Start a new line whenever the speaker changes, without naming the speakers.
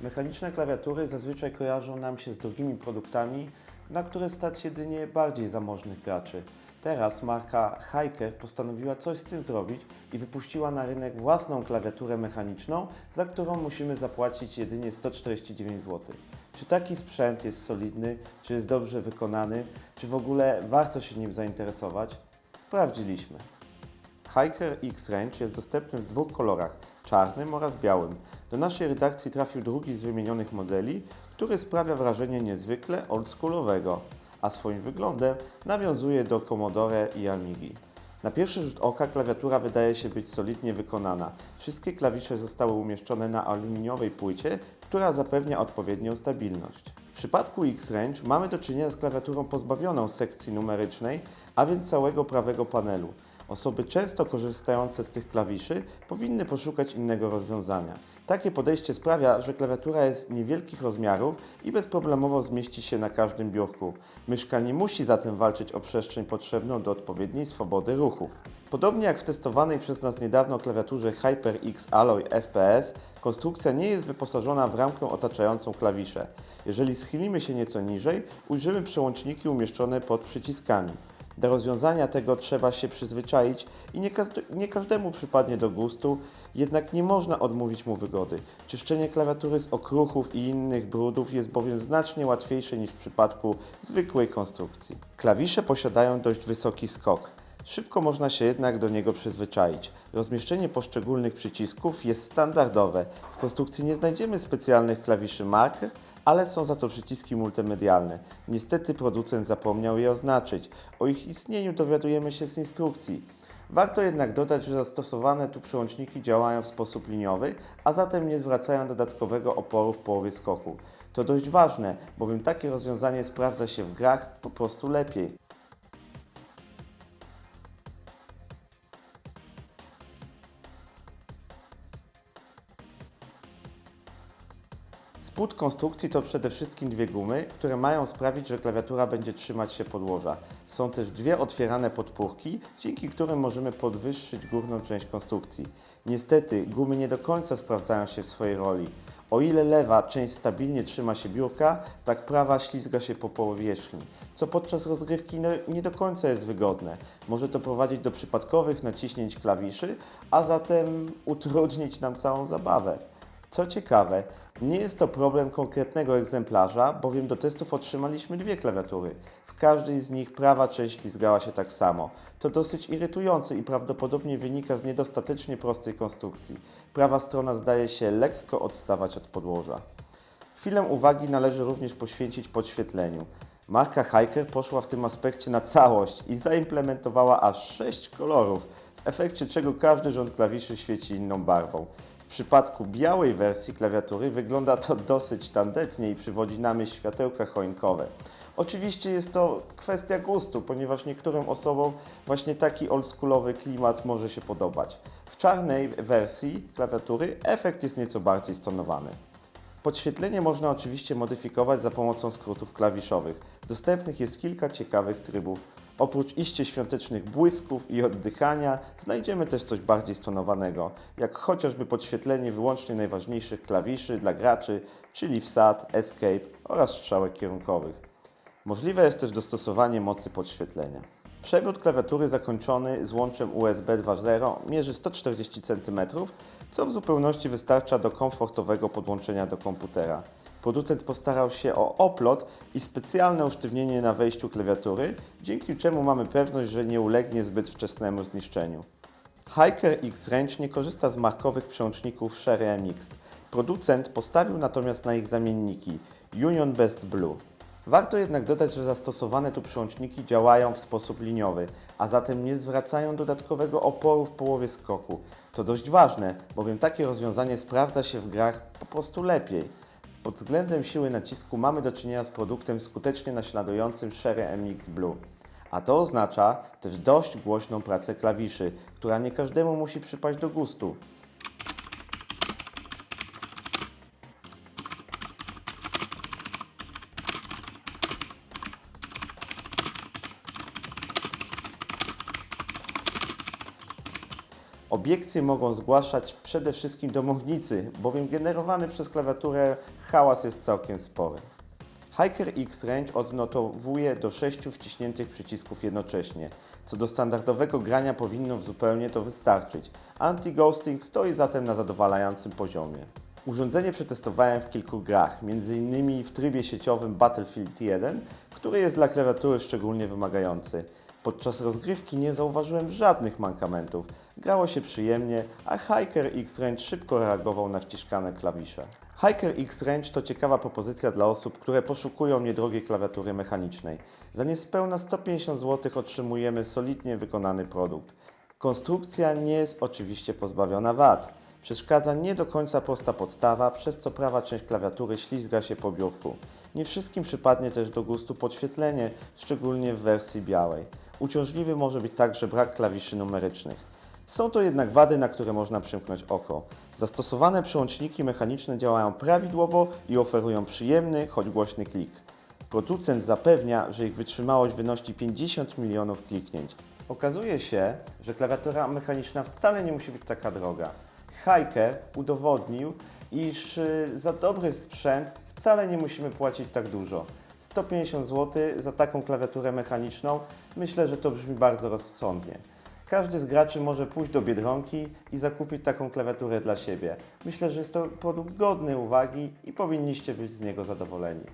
Mechaniczne klawiatury zazwyczaj kojarzą nam się z drogimi produktami, na które stać jedynie bardziej zamożnych graczy. Teraz marka Hiker postanowiła coś z tym zrobić i wypuściła na rynek własną klawiaturę mechaniczną, za którą musimy zapłacić jedynie 149 zł. Czy taki sprzęt jest solidny, czy jest dobrze wykonany, czy w ogóle warto się nim zainteresować? Sprawdziliśmy. Hiker X-Range jest dostępny w dwóch kolorach, czarnym oraz białym. Do naszej redakcji trafił drugi z wymienionych modeli, który sprawia wrażenie niezwykle oldschoolowego, a swoim wyglądem nawiązuje do Commodore i Amigi. Na pierwszy rzut oka klawiatura wydaje się być solidnie wykonana. Wszystkie klawisze zostały umieszczone na aluminiowej płycie, która zapewnia odpowiednią stabilność. W przypadku X-Range mamy do czynienia z klawiaturą pozbawioną sekcji numerycznej, a więc całego prawego panelu. Osoby często korzystające z tych klawiszy powinny poszukać innego rozwiązania. Takie podejście sprawia, że klawiatura jest niewielkich rozmiarów i bezproblemowo zmieści się na każdym biurku. Myszka nie musi zatem walczyć o przestrzeń potrzebną do odpowiedniej swobody ruchów. Podobnie jak w testowanej przez nas niedawno klawiaturze HyperX Alloy FPS, konstrukcja nie jest wyposażona w ramkę otaczającą klawisze. Jeżeli schylimy się nieco niżej, ujrzymy przełączniki umieszczone pod przyciskami. Do rozwiązania tego trzeba się przyzwyczaić i nie, nie każdemu przypadnie do gustu, jednak nie można odmówić mu wygody. Czyszczenie klawiatury z okruchów i innych brudów jest bowiem znacznie łatwiejsze niż w przypadku zwykłej konstrukcji. Klawisze posiadają dość wysoki skok. Szybko można się jednak do niego przyzwyczaić. Rozmieszczenie poszczególnych przycisków jest standardowe. W konstrukcji nie znajdziemy specjalnych klawiszy marker, ale są za to przyciski multimedialne. Niestety producent zapomniał je oznaczyć. O ich istnieniu dowiadujemy się z instrukcji. Warto jednak dodać, że zastosowane tu przełączniki działają w sposób liniowy, a zatem nie zwracają dodatkowego oporu w połowie skoku. To dość ważne, bowiem takie rozwiązanie sprawdza się w grach po prostu lepiej. Spód konstrukcji to przede wszystkim dwie gumy, które mają sprawić, że klawiatura będzie trzymać się podłoża. Są też dwie otwierane podpórki, dzięki którym możemy podwyższyć górną część konstrukcji. Niestety gumy nie do końca sprawdzają się w swojej roli. O ile lewa część stabilnie trzyma się biurka, tak prawa ślizga się po powierzchni, co podczas rozgrywki no- nie do końca jest wygodne. Może to prowadzić do przypadkowych naciśnięć klawiszy, a zatem utrudnić nam całą zabawę. Co ciekawe, nie jest to problem konkretnego egzemplarza, bowiem do testów otrzymaliśmy dwie klawiatury. W każdej z nich prawa część ślizgała się tak samo. To dosyć irytujące i prawdopodobnie wynika z niedostatecznie prostej konstrukcji. Prawa strona zdaje się lekko odstawać od podłoża. Chwilę uwagi należy również poświęcić podświetleniu. Marka Hiker poszła w tym aspekcie na całość i zaimplementowała aż 6 kolorów, w efekcie czego każdy rząd klawiszy świeci inną barwą. W przypadku białej wersji klawiatury wygląda to dosyć tandetnie i przywodzi na myśl światełka choinkowe. Oczywiście jest to kwestia gustu, ponieważ niektórym osobom właśnie taki oldschoolowy klimat może się podobać. W czarnej wersji klawiatury efekt jest nieco bardziej stonowany. Podświetlenie można oczywiście modyfikować za pomocą skrótów klawiszowych. Dostępnych jest kilka ciekawych trybów. Oprócz iście świątecznych błysków i oddychania, znajdziemy też coś bardziej stonowanego, jak chociażby podświetlenie wyłącznie najważniejszych klawiszy dla graczy, czyli wsad, escape oraz strzałek kierunkowych. Możliwe jest też dostosowanie mocy podświetlenia. Przewód klawiatury zakończony złączem USB 2.0 mierzy 140 cm, co w zupełności wystarcza do komfortowego podłączenia do komputera. Producent postarał się o oplot i specjalne usztywnienie na wejściu klawiatury, dzięki czemu mamy pewność, że nie ulegnie zbyt wczesnemu zniszczeniu. Hiker X-Range nie korzysta z markowych przełączników Sherry MX. Producent postawił natomiast na ich zamienniki Union Best Blue. Warto jednak dodać, że zastosowane tu przełączniki działają w sposób liniowy, a zatem nie zwracają dodatkowego oporu w połowie skoku. To dość ważne, bowiem takie rozwiązanie sprawdza się w grach po prostu lepiej. Pod względem siły nacisku mamy do czynienia z produktem skutecznie naśladującym Sherry MX Blue. A to oznacza też dość głośną pracę klawiszy, która nie każdemu musi przypaść do gustu. Obiekcje mogą zgłaszać przede wszystkim domownicy, bowiem generowany przez klawiaturę hałas jest całkiem spory. Hiker X Range odnotowuje do 6 wciśniętych przycisków jednocześnie. Co do standardowego grania powinno zupełnie to wystarczyć. Anti-ghosting stoi zatem na zadowalającym poziomie. Urządzenie przetestowałem w kilku grach, m.in. w trybie sieciowym Battlefield 1, który jest dla klawiatury szczególnie wymagający. Podczas rozgrywki nie zauważyłem żadnych mankamentów. Grało się przyjemnie, a Hiker X-Range szybko reagował na wciskane klawisze. Hiker X-Range to ciekawa propozycja dla osób, które poszukują niedrogiej klawiatury mechanicznej. Za niespełna 150 zł otrzymujemy solidnie wykonany produkt. Konstrukcja nie jest oczywiście pozbawiona wad. Przeszkadza nie do końca prosta podstawa, przez co prawa część klawiatury ślizga się po biurku. Nie wszystkim przypadnie też do gustu podświetlenie, szczególnie w wersji białej. Uciążliwy może być także brak klawiszy numerycznych. Są to jednak wady, na które można przymknąć oko. Zastosowane przełączniki mechaniczne działają prawidłowo i oferują przyjemny, choć głośny klik. Producent zapewnia, że ich wytrzymałość wynosi 50 milionów kliknięć. Okazuje się, że klawiatura mechaniczna wcale nie musi być taka droga. Hiker udowodnił, iż y, za dobry sprzęt wcale nie musimy płacić tak dużo. 150 zł za taką klawiaturę mechaniczną myślę, że to brzmi bardzo rozsądnie. Każdy z graczy może pójść do Biedronki i zakupić taką klawiaturę dla siebie. Myślę, że jest to produkt godny uwagi i powinniście być z niego zadowoleni.